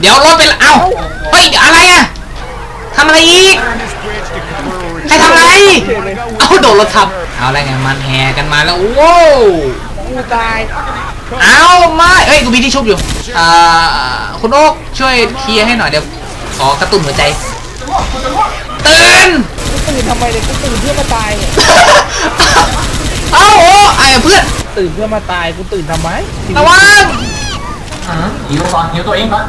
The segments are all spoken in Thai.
เดี๋ยวรถไปละเอ้าเฮ้ยอะไรอะทำอะไรอีก ใครทำอะไร เอ้าโดนรถทับ เอาอะไรไงมันแห่กันมาแล้วโว้วกูตายเอาไม่เอ้ยกูมีที่ชุบอยู่ อ่าคุณโอ๊กช่วยเคลียร์ให้หน่อยเดี๋ยวขอกระตุ้นหัวใจตื่น กูตื่นทำไมเนี่ยกูตื่นเพื่อมาตายเนี่ยเอ้าโอ้ไอ้เพื่อนตื่นเพื่อมาตายกูตื่นทำไมระวังหิวก่อนหิวตัวเองก่อน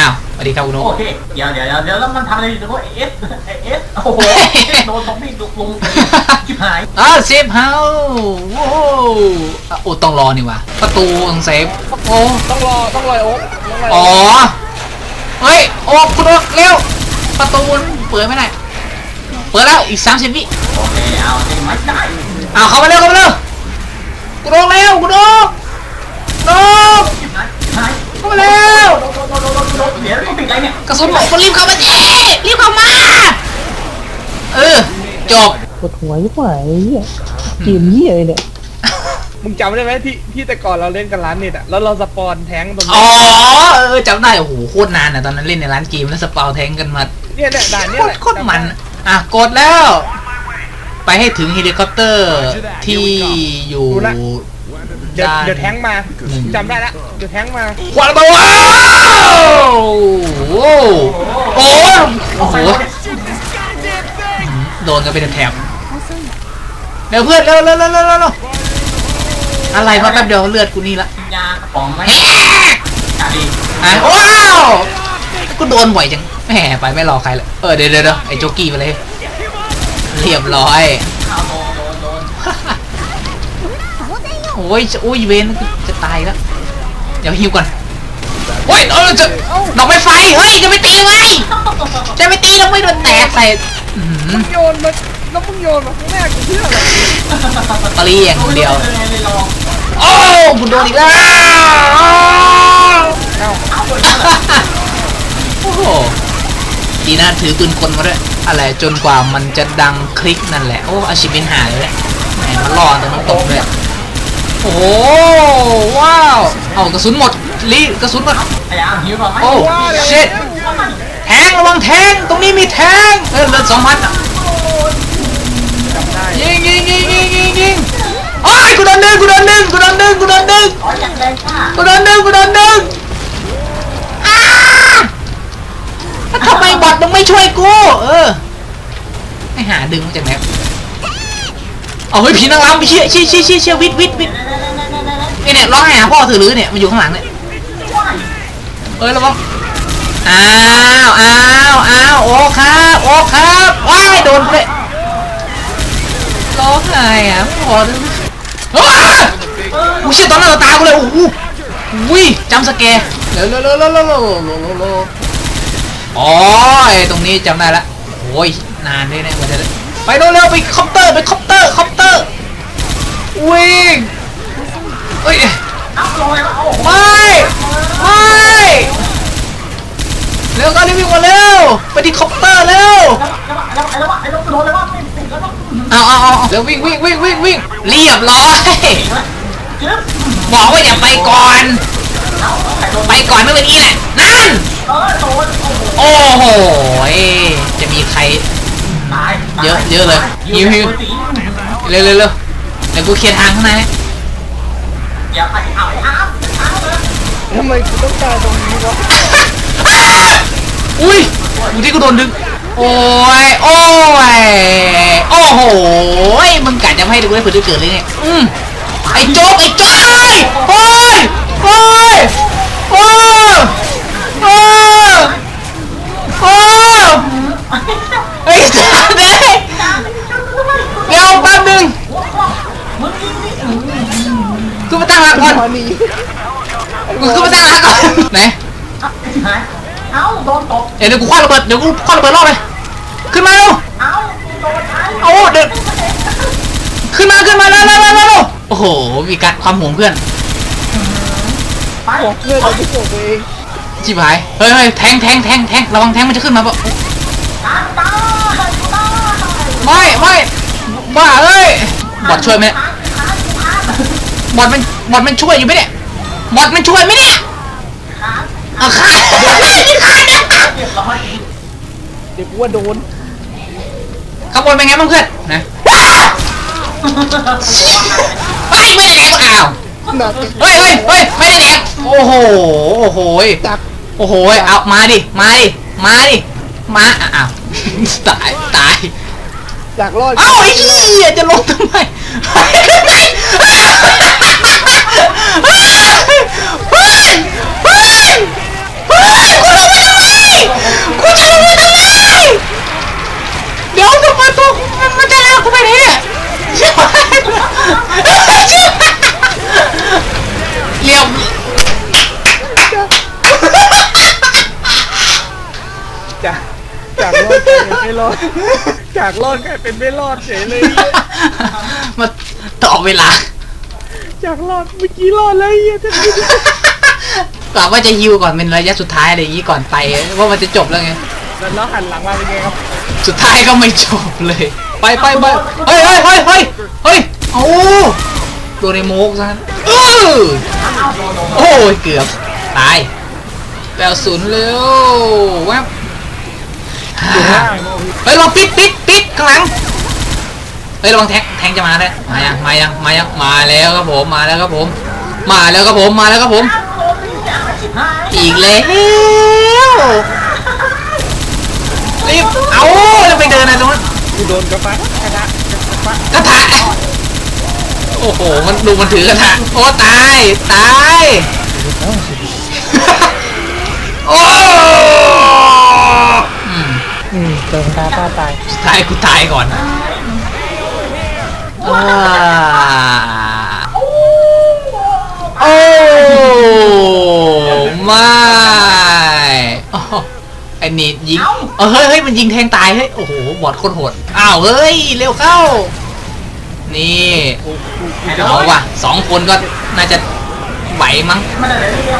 อ้าวสวัสดีครับคุณโอ๊โอกเคเดี๋ยวเดี๋ยวเดี๋ยวเดี๋ยวแล้วมันทำอะไรอยู่เอสเอสโอ้โหโดนซอมบี้ลุกลงชิบหายอ้าวเซฟเฮาส์โว้วอะโอ้ต้องรอนี่วะประตูต้องเซฟโอ้ต้องรอต้องรอโอ๊คต้องรออ๋อโอ๊คเฮ้ยโอ้คุณโอ๊กเร็วประตูมันเปิดไม่ได้เปิดแล้วอีก30วิโอเคเอาจริงไหมได้อ้าวเข้ามาเร็วเข้ามาเร็วคุณโอ๊กเร็วคุณโอ๊กคุณโอ๊ก ชิบหายหาย เข้ามาเร็ว โดนโดนโดนโดนโดี๋ยวต้องติดอะไรเนี่ยกระสุนหมดรีบเข้ามาสิรีบเข้ามา เออ จบปวดหัวยิ่งกว่าไอ้เหี้ยเกมเหี้ยอะไรเนี่ยมึงจำได้ไหมที่ที่แต่ก่อนเราเล่นกันร้านเน็ตอะแล้วเราสปอนแท้งตรงนี้อ๋อเออจำได้โอ้โหโคตรนานอะตอนนั้นเล่นในร้านเกมแล้วสปาวแทงกันมาเนี่ยเนี่ยด่านโคเนี่ยตรโคตรมันอะกดแล้ว ไปให้ถึงเฮลิคอปเตอร์ที่อยู่ เดี๋ยวด้านเดี๋ยวแท้งมาหนึ่งจำได้ละเดี๋ยวแท้งมาควันตัวว้าวโอ้โหโอ้โหโอ้โหโดนกันเป็นแถบเร็วเพื่อนเร็วเร็วเร็วเร็วเร็วอะไรมาแป๊บเดียวเลือดกูนี่ละยากระป๋องไหมแหมกาดีอะว้าวกูโดนบ่อยจังแหมไปไม่รอใครเลยเออเดี๋ยวเดี๋ยวเดี๋ยวไอ้โจกี้ไปเลย เรียบร้อย โอ้ยโอ้ยเวนกูจะตายแล้ว เดี๋ยวฮิวก่อนโอ้ยเออจะดอกไม้ไฟ เฮ้ยจะไม่ตีไว้จะไม่ตีแล้วไม่โดนแตกใส่อื้อหือมึงโยนมาแล้วมึงโยนมาข้างหน้ากูเชื่อเหรอตะลีอย่างเดียวเลยเลยลองโอ้กูโดนอีกแล้วเอ้าโอ้โหดีนะถือปืนคนมาด้วยอะไรจนกว่ามันจะดังคลิกนั่นแหละ โอ้อาชีพเป็นหายเลยแหมมันรอแต่มันตกเลย โอ้โหว้าวเอากระสุนหมดลีกระสุนหมดพยายามหิวก่อนไหมโอ้ shit แทงระวังแทงตรงนี้มีแทงเออเลือดสองพันอะจำได้ยิงยิงยิงยิงยิงยิงโอ้ยกูโดนดึงกูโดนดึงกูโดนดึงกูโดนดึงอ๋ออย่างแรงค่ะกูโดนดึงกูโดนดึงอ้าแล้วทำไมบอทมึงไม่ช่วยกูเออให้หาดึงมาจากไหนเอาเฮ้ยผีนางรำเชี่ยเชี่ยเชี่ยเชี่ยเชี่ยวิทวิทวิท ไอเนี่ยร้องไหาพ่อถือหรือเนี่ยมันอยู่ข้างหลังเนี่ยเอ้ยระวังอ้าวอ้าวอ้าวโอ้ครับโอ้ครับว้ายโดนเละร้องไห้อะพ่อดึงอุ้ยเชี่ยตอนนั้นเราตายกูเลยโอ้โหอุ้ยจำสเกร์เร็วเร็วเร็วเร็วเร็วเร็วเร็วอ๋อไอตรงนี้จำได้ละโอ้ยนานด้วยเนี่ยกว่จะไปโน่นเร็วไปคอปเตอร์ไปคอปเตอร์คอปเตอร์วิ่ง เอ้ยเอาลงเลยว่าโอ้โหไม่ ไม่เร็วก็รีบวิ่งมาเร็วไปที่คอปเตอร์เร็วแล้วไอ้แล้วไอ้แล้วโดนเลยว่าติดติดแล้วต้องเอาเอาเอาเร็ววิ่งวิ่งวิ่งวิ่งวิ่งเรียบร้อยจึ๊บบอกว่าอย่าไปก่อนเอาไอ้โดนไปก่อนไม่เป็นนี้แหละนั่นเออโดนโอ้โหโอ้โหจะมีใครตายเยอะเยอะเลยหิวหิวเร็วเร็วเร็วเดี๋ยวกูเคลียร์ทางข้างในให้ อย่าไปเอาไอ้อาร์มอาร์มเลยทำไมกูต้องตายตรงนี้วะอุ้ยดูที่กูโดนดึง โอ้ย โอ้ย โอ้โห มึงกะจะไม่ให้ดูให้เผื่อนเกิดเลยเนี่ย อืมไอ้โจ๊กไอ้โจ๊กเฮ้ยโอ้ย โอ้ยโอ้ยโอ้ยโอ้ยไอ้สัตว์เนี่ยเดี๋ยวแป๊บนึง มึงยิงนี่ กูมาตั้งหลักก่อน ตอนนี้ กูขึ้นมาตั้งหลักก่อนไหน หายเอ้าโดนตบ เดี๋ยวกูคว้าระเบิดเดี๋ยวกูคว้าระเบิดรอบเลยขึ้นมาเร็วเอาโอ้เดี๋ยวขึ้นมาขึ้นมาเร็วเร็วเร็วเร็วโอ้โหมีการความห่วงเพื่อนไปบอกเพื่อนเราไม่ส่งตัวเองชิบหายเฮ้ยเฮ้ยแทงแทงแทงแทงระวังแทงมันจะขึ้นมาปะไม่ไม่บ้าเอ้ยบอดช่วยไหมบอดมันบอดมันช่วยอยู่ไหมเนี่ยบอดมันช่วยไหมเนี่ยอ่ะว่าโดนข้างบนเป็นไงบ้างเพื่อนนะเฮ้ยไม่ได้แดกอ้าวหนักเฮ้ยเฮ้ยเฮ้ยไม่ได้แดกโอ้โหโอ้โหจากโอ้โหเอามาดิมาดิมาดิมาอ้าวตายตายจากรอดเอ้าไอ้เหี้ยจะลงทำไมเฮ้ยขึ้นไหนเฮ้ยเฮ้ยเฮ้ยเฮ้ย จากรอดกลายเป็นไม่รอดเฉยเลย มาต่อเวลา จากรอดเมื่อกี้รอดแล้วไอ้เหี้ยจะกะว่าจะฮิวก่อนเป็นระยะสุดท้ายอะไรอย่างนี้ก่อนไปว่ามันจะจบแล้วไง แล้วหันหลังมาเป็นไงครับสุดท้ายก็ไม่จบเลย ไปไปไปเฮ้ยเฮ้ยเฮ้ยเฮ้ยเฮ้ยโอ้โดนในโมกซะเออโอ้ยเกือบตายแปลศูนย์เร็วแวบ อยู่ข้างล่าง เฮ้ยระวังปิดปิดปิดข้างหลังเฮ้ยระวังแทงแทงจะมาแล้วมายังมายังมายังมาแล้วครับผมมาแล้วครับผม มาแล้วครับผมมาแล้วครับผม อีกแล้วรีบเอาแล้วไปเดินอะตรงนั้นกูโดนกระปะกระทะกระปะกระทะโอ้โหมันดูมันถือกระทะโอ้ตายตายโอ้ โดนกระทะตายสุดท้ายกูตายก่อนว้าโอ้ไม่อ้าวไอ้นี่ยิงเออเฮ้ยเฮ้ยมันยิงแทงตายเฮ้ยโอ้โหบอดโคตรโหดอ้าวเฮ้ยเร็วเข้า นี่กูกูกูจะเอาว่ะสองคนก็น่าจะไหวมั้ง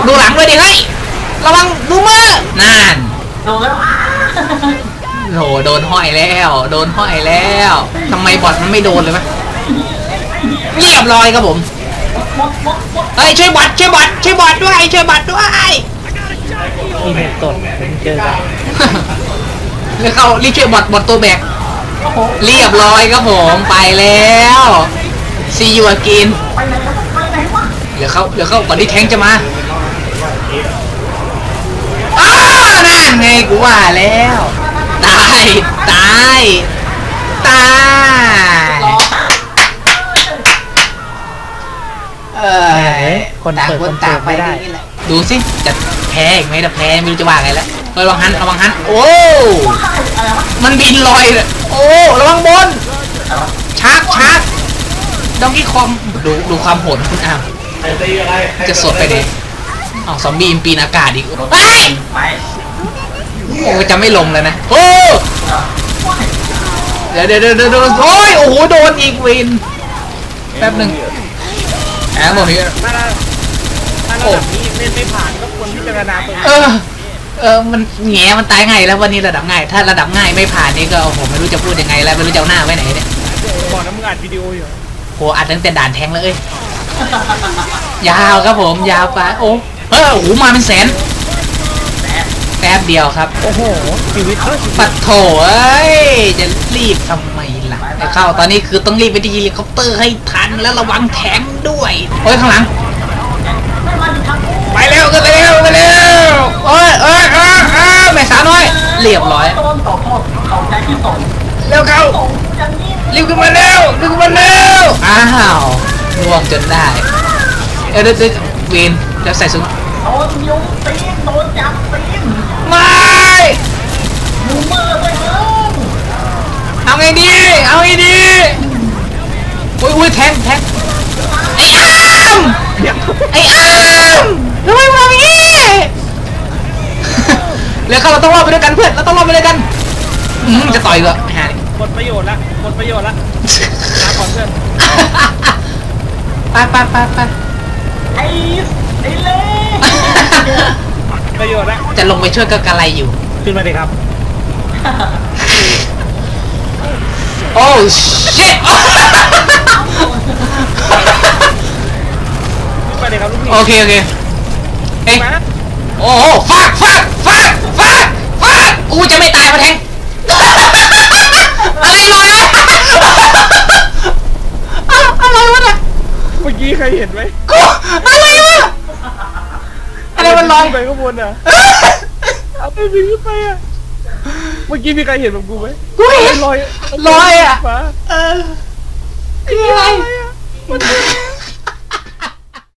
ดูหลังด้วยดิเฮ้ยระวังดูมือนั่นโดนแล้ว โหโดนห้อยแล้ว โดนห้อยแล้วทำไมบอทมันไม่โดนเลยวะเรียบร้อยครับผมมดมดมดเฮ้ยช่วยบอทช่วยบอทช่วยบอทด้วยช่วยบอทด้วยมีเน็ตสดผมเจอกันเรียกเข้ารีบช่วยบอทบอทตัวแบกโอ้โหเรียบร้อยครับผมไปแล้วซีอูกินไปไหนแล้วไปไหนวะเดี๋ยวเข้าเดี๋ยวเข้าก่อนที่แทงค์จะมาอ้าวนั่นไงกูว่าแล้ว ตาย ตาย ตาย เออคนเปิดคนเปิดไม่ได้ นี่แหละดูสิ จะแพ้อีกไหมถ้าแพ้ไม่รู้จะว่าไงแล้วเฮ้ยระวังหันระวังหัน โอ้ อะไรวะมันบินลอยเลยโอ้ ระวังบน ชาร์จชาร์จดองกี้คอมดูดูความโหดของคุณอ้าว จะสดไปดิอ้าวซอมบี้ปีนอากาศอีกเฮ้ย ไป โอ้จะไม่ลงแล้วนะโอ้เดี๋ยวเดี๋ยวเดี๋ยวเดี๋ยวโอ้ยโอ้โหโดนอีกวินแป๊บหนึ่งแอบบอกนี้ถ้าถ้าระดับนี้เล่นไม่ผ่านก็ควรพิจารณาตัวเออเออมันแง่มันตายง่ายแล้ววันนี้ระดับง่าย ถ้าระดับง่ายไม่ผ่านนี่ก็โอ้โหไม่รู้จะพูดยังไงแล้วไม่รู้จะเอาหน้าไว้ไหนเนี่ยบอกนะมึงอัดวิดีโออยู่โหอัดตั้งแต่ด่านแทงเลยเอ้ยยาวครับผมยาวไปโอ้เออโอ้โหมาเป็นแสนแป๊บเดียวครับ โอ้โห ชีวิตก็ชีวิปัตดโถเอ้ย จะรีบทำไมล่ะไอ้เข้าตอนนี้คือต้องรีบไปที่เฮลิคอปเตอร์ให้ทันแล้วระวังแทงด้วยโอ้ยข้างหลังไม่มาดิครับไปเร็วกันเร็วกันเร็วโอ้ยเอ้ยเอ้ยเอ้ยแม่สาวน้อย เรียบร้อยโดนตกโทษเขาใจที่ตกเร็วเข้าตกอย่างนี้รีบขึ้นมาเร็วรีบขึ้นมาเร็วอ้าวล่วงจนได้ เอ้ยเดี๋ยวเดี๋ยวเวนจะใส่ซุ้ม โดนยุงตีนโดนจับตีนไม่มูเมอร์ไปเออเอาไงดี เอาไงดีอุ้ยอุ้ยแทงแทงไอ้อามไอ้อามทำไมมาอย่างนี้เร็วเข้าเราต้องรอดไปด้วยกันเพื่อนเราต้องรอดไปด้วยกันอืมจะต่อยก็หาดิหมดประโยชน์ละหมดประโยชน์ละลาก่อนเพื่อน ไปไปไปไปไอ้ไอ้เล่ ประโยชน์ละจะลงไปช่วยก็กระไรอยู่ ขึ้นมาเลยครับ โอ้ชิตขึ้นมาเลยครับลูกพี่โอเคโอเคเอ๊ะโอ้ฟักฟักฟักฟักฟักกูจะไม่ตายมาแทงอะไรลอยอะอะไรวะน่ะเมื่อกี้ใครเห็นไหม ปข้างบนอะเอาไปบินขึ้นไปอะเมื่อกี้มีใครเห็นแบบกูไหมกูเห็นลอยลอยอะฟ้าเออคืออะไรมัน